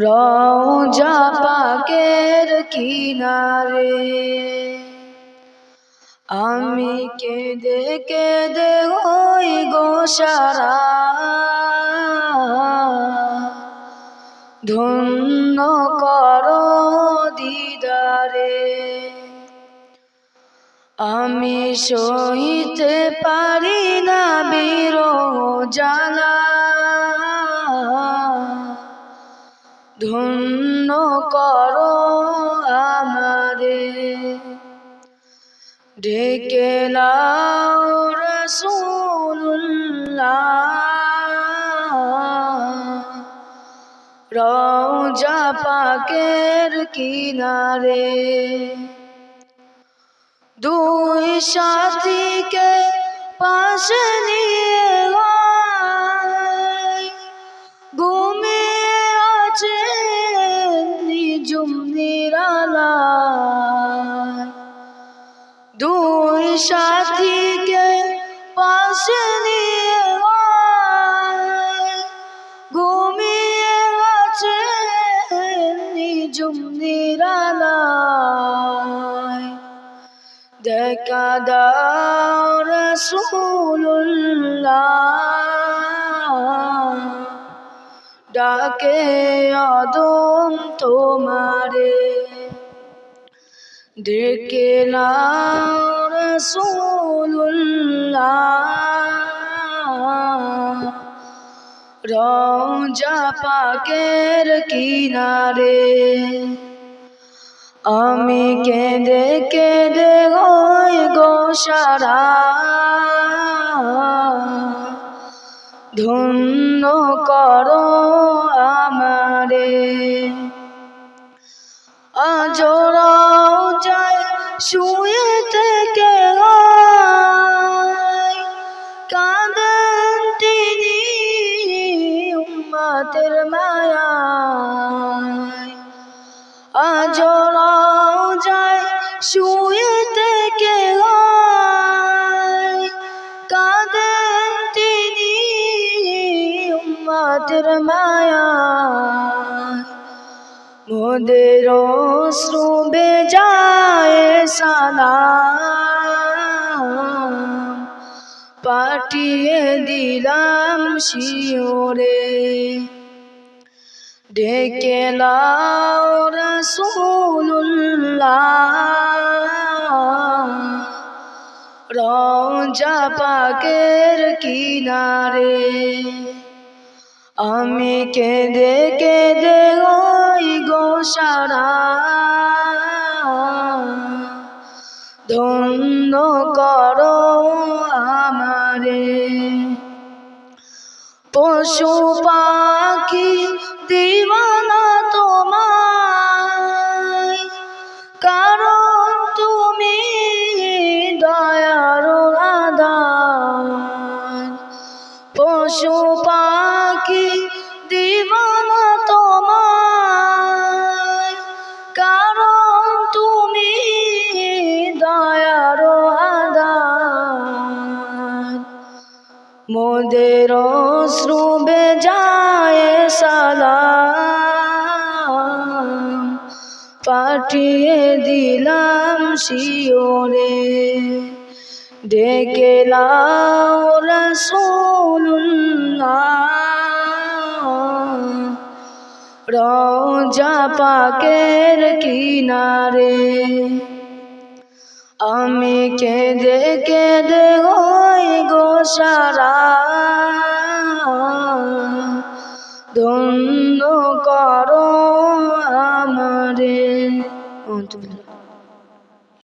রওজা পাকের কিনারে আমি কেঁদে কেঁদে হই গোসারা। ধন্য কর দিদারে। আমি সইতে পারি না বীর জালা ধন্য কর আমারে। ডেকে নাও রসুল্লাহ রওজা পাকের কিনারে। দুই সাথীকে পাশে নিয়ে ঘুমিয়ে আছে নিজুম নিরালায় দুই সাথীকে পাশে নিয়ে ঘুমিয়ে আছে নিজুম নিরালায় দেখা দাও রসুল্লাহ ডাকে অদম তোমারে। ডেকে নাও রসুল্লাহ রওজা পাকের কিনারে। আমি কেঁদে কেঁদে গই গো সারা ধন্য করো শুয়ে থেকে কাঁদেন তিনি উম্মাতের মায়ায়। মোদের শ্রুবে যায় সালাম। পাঠিয়ে দিলাম শিওরে। ডেকে লাও রসুল্লাহ রওজা পাকের কিনারে। আমি কেঁদে কেঁদে ওই গোসারা। ধন্য করো আমারে। পশু পাখি পশু পাখি দিবানা তোমায়। কারণ তুমি দয়ার আদান মোদের শ্রুবে যায় সালাম। পাঠিয়ে দিলাম শিওরে। ডেকে লাও রসুল্লাহ রওজা পাকের কিনারে আমি কে কেঁদে কেঁদে ওই গোসারা। ধন্য করো আমারে।